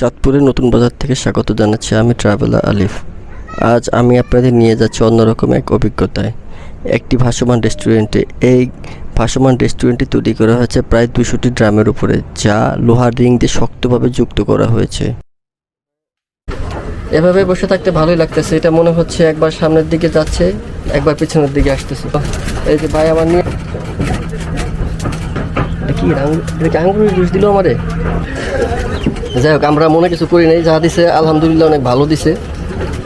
চাঁদপুরের নতুন বাজার থেকে স্বাগত জানাচ্ছি আমি ট্রাভেলার আলিফ। আজ আমি আপনাদের নিয়ে যাচ্ছি অন্যরকম এক অভিজ্ঞতায়। একটি ভাসমান রেস্টুরেন্টে। এই ভাসমান রেস্টুরেন্টটি তৈরি করা হয়েছে প্রায় দুশোটি ড্রামের উপরে, যা লোহার রিং দিয়ে শক্তভাবে যুক্ত করা হয়েছে। এভাবে বসে থাকতে ভালোই লাগতেছে। এটা মনে হচ্ছে একবার সামনের দিকে যাচ্ছে, একবার পিছনের দিকে আসতেছে। এই যে ভাই আমার নিয়ে কি আঙ্গুর দিল আমারে? যাই হোক, আমরা মনে কিছু করি নাই, যা দিছে আলহামদুলিল্লাহ অনেক ভালো দিছে।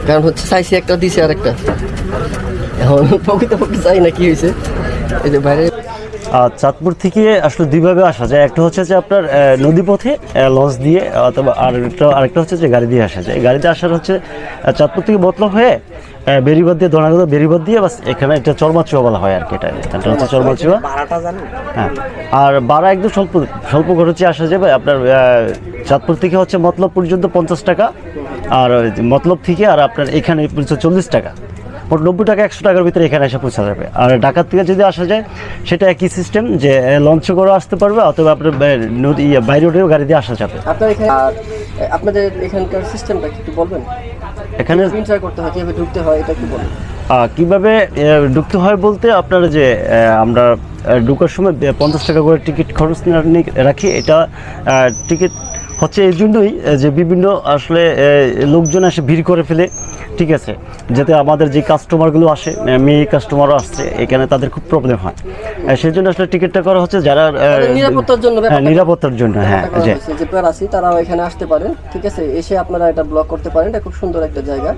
কারণ হচ্ছে চাইছি একটা দিছে আর একটা এখন প্রকৃতপক্ষে চাই না কি হয়েছে। এই যে বাইরে চাঁদপুর থেকে আসলে দুইভাবে আসা যায়। একটা হচ্ছে যে আপনার নদী নদীপথে লঞ্চ দিয়ে, অথবা আর একটা আরেকটা হচ্ছে যে গাড়ি দিয়ে আসা যায়। গাড়িতে আসার হচ্ছে চাঁদপুর থেকে বদলা হয়ে বেরিবাদ দিয়ে দোনাগত বেরিবাদ দিয়ে বাস এখানে একটা চরমাচুয়া বলা হয় আর কি এটা স্থানটা হচ্ছে চরমাচুয়া হ্যাঁ আর বারা একদম স্বল্প স্বল্প খরচে আসা যাবে। আপনার চাঁদপুর থেকে হচ্ছে মতলব পর্যন্ত পঞ্চাশ টাকা আর মতলব থেকে আর আপনার এখানে পর্যন্ত চল্লিশ টাকা। মোট নব্বই টাকা একশো টাকার ভিতরে এখানে এসে পৌঁছা যাবে। আর ঢাকার থেকে যদি আসা যায় সেটা একই সিস্টেম যে লঞ্চ করে আসতে পারবে অথবা আপনার নদী ইয়ে, বাইরে গাড়ি দিয়ে আসা যাবে। আপনার এখানে আপনাদের এখানকার সিস্টেমটা একটু বলবেন? এখানে ইন্টার করতে হয় কীভাবে ঢুকতে হয় এটা কি বলবেন। কীভাবে ঢুকতে হয় বলতে আপনার যে আমরা ঢুকার সময় পঞ্চাশ টাকা করে টিকিট খরচ রাখি এটা টিকিট হচ্ছে এই জন্যই যে বিভিন্ন আসলে লোকজন এসে ভিড় করে ফেলে। ঠিক আছে যাতে আমাদের যে কাস্টমারগুলো আসে মেয়ে কাস্টমারও আসছে এখানে তাদের খুব প্রবলেম হয়। সেই জন্য আসলে টিকিটটা করা হচ্ছে যারা নিরাপত্তার জন্য হ্যাঁ নিরাপত্তার জন্য হ্যাঁ যে যে প্যারাসি তারাও এখানে আসতে পারে ঠিক আছে? এসে আপনারা এটা ব্লক করতে পারেন এটা খুব সুন্দর একটা জায়গা।